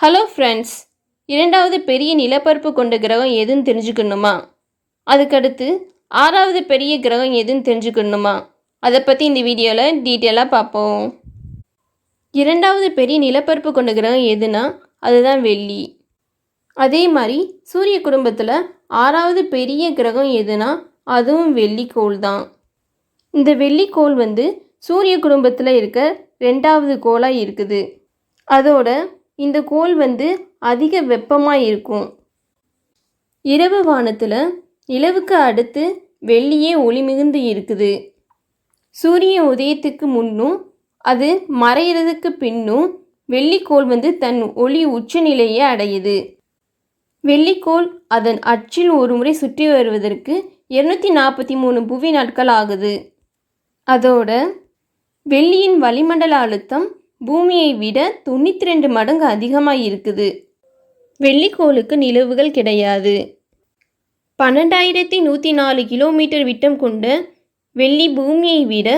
Hello friends இரண்டாவது பெரிய நிலப்பரப்பு கொண்ட கிரகம் எதுன்னு தெரிஞ்சுக்கணுமா? அதுக்கடுத்து ஆறாவது பெரிய கிரகம் எதுன்னு தெரிஞ்சுக்கணுமா? அதை பற்றி இந்த வீடியோவில் டீட்டெயிலாக பார்ப்போம். இரண்டாவது பெரிய நிலப்பரப்பு கொண்ட கிரகம் எதுனா அதுதான் வெள்ளி. அதே மாதிரி சூரிய குடும்பத்தில் ஆறாவது பெரிய கிரகம் எதுனா அதுவும் வெள்ளிக்கோள் தான். இந்த வெள்ளிக்கோள் வந்து சூரிய குடும்பத்தில் இருக்க ரெண்டாவது கோளாக இருக்குது. அதோட இந்த கோள் வந்து அதிக வெப்பமாக இருக்கும் இரவு வானத்தில் நிலவுக்கு அடுத்து வெள்ளியே ஒளி மிகுந்து இருக்குது. சூரிய உதயத்துக்கு முன்னும் அது மறையிறதுக்கு பின்னும் வெள்ளிக்கோள் வந்து தன் ஒளி உச்சநிலையை அடையுது. வெள்ளிக்கோள் அதன் அச்சில் ஒரு முறை சுற்றி வருவதற்கு இருநூத்தி நாற்பத்தி மூணு புவி நாட்கள் ஆகுது. அதோட வெள்ளியின் வளிமண்டல அழுத்தம் பூமியை விட தொண்ணூற்றி ரெண்டு மடங்கு அதிகமாக இருக்குது. வெள்ளிக்கோளுக்கு நிலவுகள் கிடையாது. பன்னெண்டாயிரத்தி நூற்றி நாலு கிலோமீட்டர் விட்டம் கொண்ட வெள்ளி பூமியை விட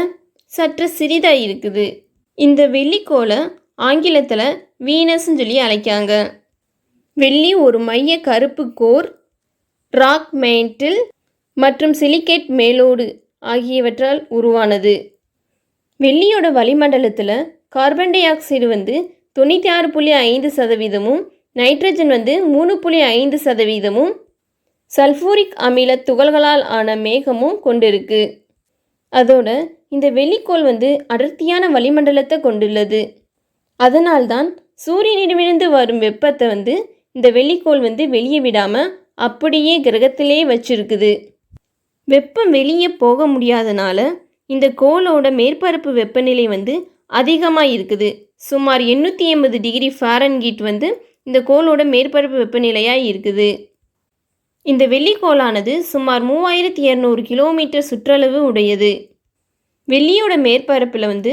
சற்று சிறிதாக இருக்குது. இந்த வெள்ளிக்கோளை ஆங்கிலத்தில் வீனஸ்ன்னு சொல்லி அழைக்காங்க. வெள்ளி ஒரு மைய கருப்பு கோர் ராக் மேண்டில் மற்றும் சிலிகேட் மேலோடு ஆகியவற்றால் உருவானது. வெள்ளியோட வளிமண்டலத்தில் கார்பன் டை ஆக்சைடு வந்து தொண்ணூற்றி ஆறு புள்ளி ஐந்து சதவீதமும் நைட்ரஜன் வந்து மூணு புள்ளி ஐந்து சதவீதமும் சல்ஃபூரிக் அமில துகள்களால் ஆன மேகமும் கொண்டிருக்கு. அதோட இந்த வெள்ளிக்கோள் வந்து அடர்த்தியான வளிமண்டலத்தை கொண்டுள்ளது. அதனால்தான் சூரியனிடமிருந்து வரும் வெப்பத்தை வந்து இந்த வெள்ளிக்கோள் வந்து வெளியே விடாமல் அப்படியே கிரகத்திலே வச்சிருக்குது. வெப்பம் வெளியே போக முடியாதனால இந்த கோளோட மேற்பரப்பு வெப்பநிலை வந்து அதிகமாக இருக்குது. சுமார் எண்ணூற்றி எண்பது டிகிரி ஃபாரன்கீட் வந்து இந்த கோளோட மேற்பரப்பு வெப்பநிலையாக இருக்குது. இந்த வெள்ளிக்கோளானது சுமார் மூவாயிரத்தி இரநூறு கிலோமீட்டர் சுற்றளவு உடையது. வெள்ளியோட மேற்பரப்பில் வந்து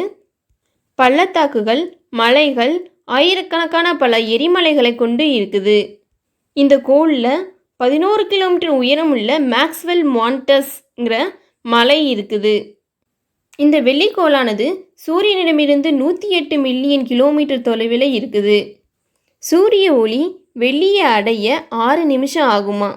பள்ளத்தாக்குகள் மலைகள் ஆயிரக்கணக்கான பல எரிமலைகளை கொண்டு இருக்குது. இந்த கோளில் பதினோரு கிலோமீட்டர் உயரமுள்ள மேக்ஸ்வெல் மாண்டஸ்ங்கிற மலை இருக்குது. இந்த வெள்ளிக்கோளானது சூரியனிடமிருந்து நூற்றி எட்டு மில்லியன் கிலோமீட்டர் தொலைவில் இருக்குது. சூரிய ஒளி வெள்ளியை அடைய ஆறு நிமிஷம் ஆகுமா?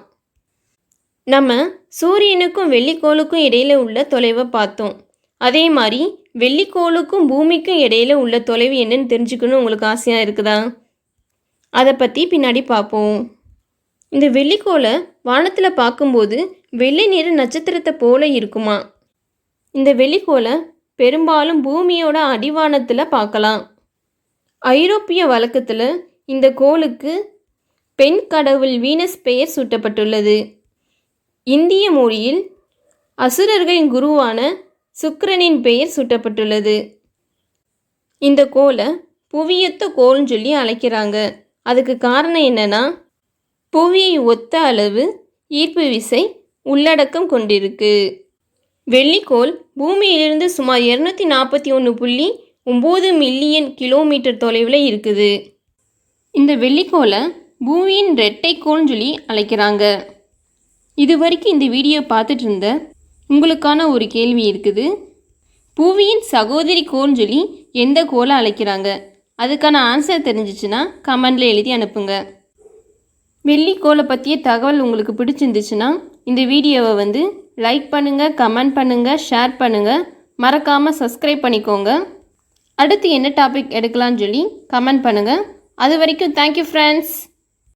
நம்ம சூரியனுக்கும் வெள்ளிக்கோளுக்கும் இடையில உள்ள தொலைவை பார்த்தோம். அதே மாதிரி வெள்ளிக்கோளுக்கும் பூமிக்கும் இடையில உள்ள தொலைவு என்னன்னு தெரிஞ்சுக்கணும் உங்களுக்கு ஆசையாக இருக்குதா? அதை பற்றி பின்னாடி பார்ப்போம் இந்த வெள்ளிக்கோளை வானத்தில் பார்க்கும்போது வெள்ளை நிற நட்சத்திரத்தை போல இருக்குமா? இந்த வெளிக்கோலை பெரும்பாலும் பூமியோட அடிவானத்தில் பார்க்கலாம். ஐரோப்பிய வழக்கத்தில் இந்த கோளுக்கு பெண் கடவுள் வீனஸ் பெயர் சூட்டப்பட்டுள்ளது. இந்திய மொழியில் அசுரர்களின் குருவான சுக்கிரனின் பெயர் சூட்டப்பட்டுள்ளது. இந்த கோளை புவியொத்த கோள்னு சொல்லி அழைக்கிறாங்க. அதுக்கு காரணம் என்னன்னா புவியை ஒத்த அளவு ஈர்ப்பு விசை உள்ளடக்கம் கொண்டிருக்கு. வெள்ளிக்கோள் பூமியிலிருந்து சுமார் இரநூத்தி நாற்பத்தி ஒன்று புள்ளி ஒம்பது மில்லியன் கிலோமீட்டர் தொலைவில் இருக்குது. இந்த வெள்ளிக்கோளை பூமியின் ரெட்டைக்கோள்னு சொல்லி அழைக்கிறாங்க. இது வரைக்கும் இந்த வீடியோ பார்த்துட்டு இருந்த உங்களுக்கான ஒரு கேள்வி இருக்குது. பூமியின் சகோதரி கோள்னு சொல்லி எந்த கோளை அழைக்கிறாங்க? அதுக்கான ஆன்சர் தெரிஞ்சிச்சுன்னா கமெண்டில் எழுதி அனுப்புங்க. வெள்ளிக்கோளை பற்றிய தகவல் உங்களுக்கு பிடிச்சிருந்துச்சுன்னா இந்த வீடியோவை வந்து லைக் பண்ணுங்கள் கமெண்ட் பண்ணுங்கள் ஷேர் பண்ணுங்கள் மறக்காமல் சப்ஸ்கிரைப் பண்ணிக்கோங்க. அடுத்து என்ன டாபிக் எடுக்கலாம்னு சொல்லி கமெண்ட் பண்ணுங்கள் அது வரைக்கும் தேங்க்யூ ஃப்ரெண்ட்ஸ்